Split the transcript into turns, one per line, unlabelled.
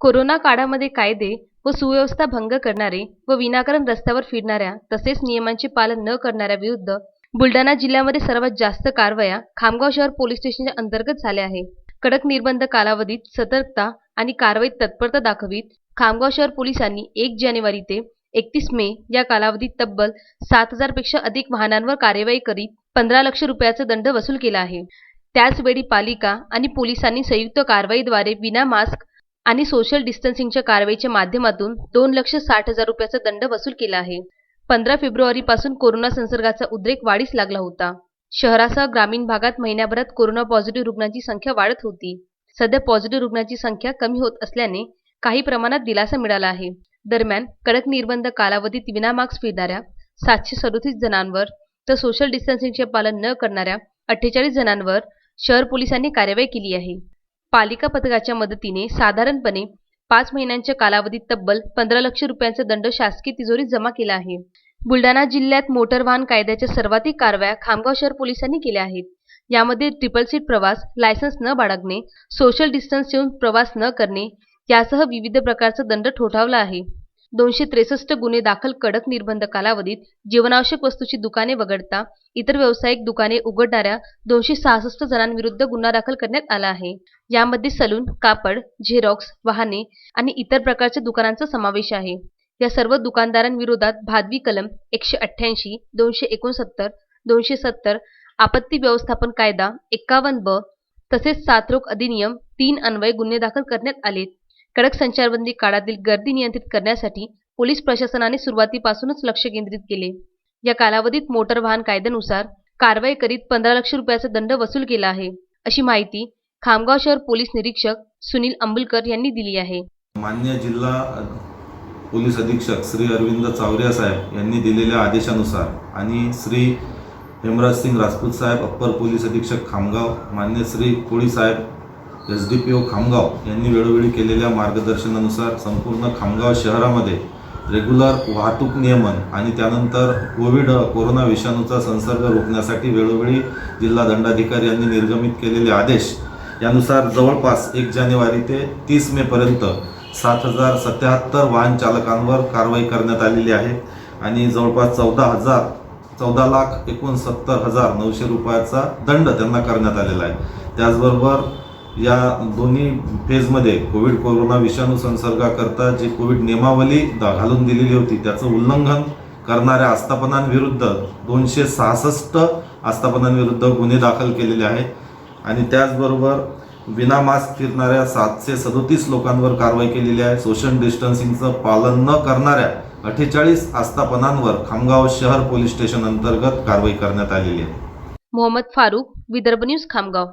Corona काळामध्ये कायदे व सुव्यवस्था भंग करणारे व विनाकारण रस्त्यावर फिरणाऱ्या तसेच नियमांचे पालन न करणाऱ्या विरुद्ध बुलढाणा जिल्ह्यामध्ये सर्वात जास्त कारवाया खामगाव शहर पोलीस स्टेशनच्या अंतर्गत झाल्या आहे. कडक निर्बंध कालावधीत सतर्कता आणि कारवाईत तत्परता दाखवीत खामगाव शहर पोलिसांनी एक जानेवारी ते एकतीस मे या कालावधीत तब्बल सात हजारपेक्षा अधिक वाहनांवर कार्यवाही करीत पंधरा लक्ष रुपयाचा दंड वसूल केला आहे. त्याचवेळी पालिका आणि पोलिसांनी संयुक्त कारवाईद्वारे विना मास्क आणि सोशल डिस्टन्सिंगच्या कारवाईच्या माध्यमातून दोन लक्ष साठ हजार रुपयाचा दंड वसूल केला आहे. पंधरा फेब्रुवारीपासून कोरोना संसर्गाचा उद्रेक वाढीस लागला होता. शहरासह ग्रामीण भागात महिन्याभरात कोरोना पॉझिटिव्ह रुग्णांची संख्या वाढत होती. सध्या पॉझिटिव्ह रुग्णांची संख्या कमी होत असल्याने काही प्रमाणात दिलासा मिळाला आहे. दरम्यान कडक निर्बंध कालावधीत विनामास्क फिरणाऱ्या सातशे सदोतीस जणांवर तर सोशल डिस्टन्सिंगचे पालन न करणाऱ्या अठ्ठेचाळीस जणांवर शहर पोलिसांनी कार्यवाही केली आहे. पालिका पथकाच्या मदतीने साधारणपणे पाच महिन्यांच्या कालावधीत तब्बल पंधरा लक्ष रुपयांचा दंड शासकीय तिजोरीत जमा केला आहे. बुलढाणा जिल्ह्यात मोटर वाहन कायद्याच्या सर्वाधिक कारवाया खामगाव शहर पोलिसांनी केल्या आहेत. यामध्ये ट्रिपल सीट प्रवास लायसन्स न बाळगणे सोशल डिस्टन्स ठेवून प्रवास न करणे यासह विविध प्रकारचा दंड ठोठावला आहे. दोनशे त्रेसष्ट गुन्हे दाखल कडक निर्बंध कालावधीत जीवनावश्यक वस्तूची दुकाने वगळता इतर व्यावसायिक दुकाने उघडणाऱ्या दोनशे सहासष्ट जणांविरुद्ध गुन्हा दाखल करण्यात आला आहे. यामध्ये सलून कापड झेरॉक्स वाहने आणि इतर प्रकारच्या दुकानांचा समावेश आहे. या सर्व दुकानदारांविरोधात भादवी कलम एकशे अठ्ठ्याऐंशी दोनशे एकोणसत्तर दोनशे सत्तर आपत्ती व्यवस्थापन कायदा एक्कावन्न ब तसेच साथरोग अधिनियम तीन अन्वये गुन्हे दाखल करण्यात आलेत. कडक संचारबंदी काळातील गर्दी नियंत्रित करण्यासाठी पोलीस प्रशासनाने सुरुवातीपासूनच लक्ष केंद्रित केले. या कालावधीत मोटर वाहन कायद्यानुसार कारवाई करीत पंधरा लक्ष रुपयाचा दंड वसूल केला आहे अशी माहिती खामगाव शहर पोलीस निरीक्षक सुनील अंबुलकर यांनी दिली आहे.
मान्य जिल्हा पोलीस अधीक्षक श्री अरविंद चावरिया साहेब यांनी दिलेल्या आदेशानुसार आणि श्री हेमराज सिंग राजपूत साहेब अप्पर पोलीस अधीक्षक खामगाव मान्य श्री कोळी साहेब S D P O Khamgaon यांनी वेळोवेळी केलेल्या मार्गदर्शनानुसार संपूर्ण खामगाव शहरामध्ये रेग्युलर वाहतूक नियमन आणि त्यानंतर कोविड कोरोना विषाणूचा संसर्ग रोखण्यासाठी वेळोवेळी जिल्हा दंडाधिकारी यांनी निर्गमित केलेले आदेश यानुसार जवळपास एक जानेवारी ते तीस मेपर्यंत सात हजार सत्याहत्तर वाहन चालकांवर कारवाई करण्यात आलेली आहे आणि जवळपास चौदा हजार चौदा लाख एकोणसत्तर हजार नऊशे रुपयाचा दंड त्यांना करण्यात आलेला आहे. त्याचबरोबर या दोन्ही फेजमध्ये कोविड कोरोना विषाणू संसर्गाकरता जी कोविड नियमावली घालून दिलेली होती त्याचं उल्लंघन करणाऱ्या आस्थापनांविरुद्ध दोनशे सहासष्ट आस्थापनांविरुद्ध गुन्हे दाखल केलेले आहेत. आणि त्याचबरोबर विना मास्क फिरणाऱ्या सातशे सदोतीस लोकांवर कारवाई केलेली आहे. सोशल डिस्टन्सिंगचं पालन न करणाऱ्या अठ्ठेचाळीस आस्थापनांवर खामगाव शहर पोलीस स्टेशन अंतर्गत कारवाई करण्यात आलेली आहे.
मोहम्मद फारूक विदर्भ न्यूज खामगाव.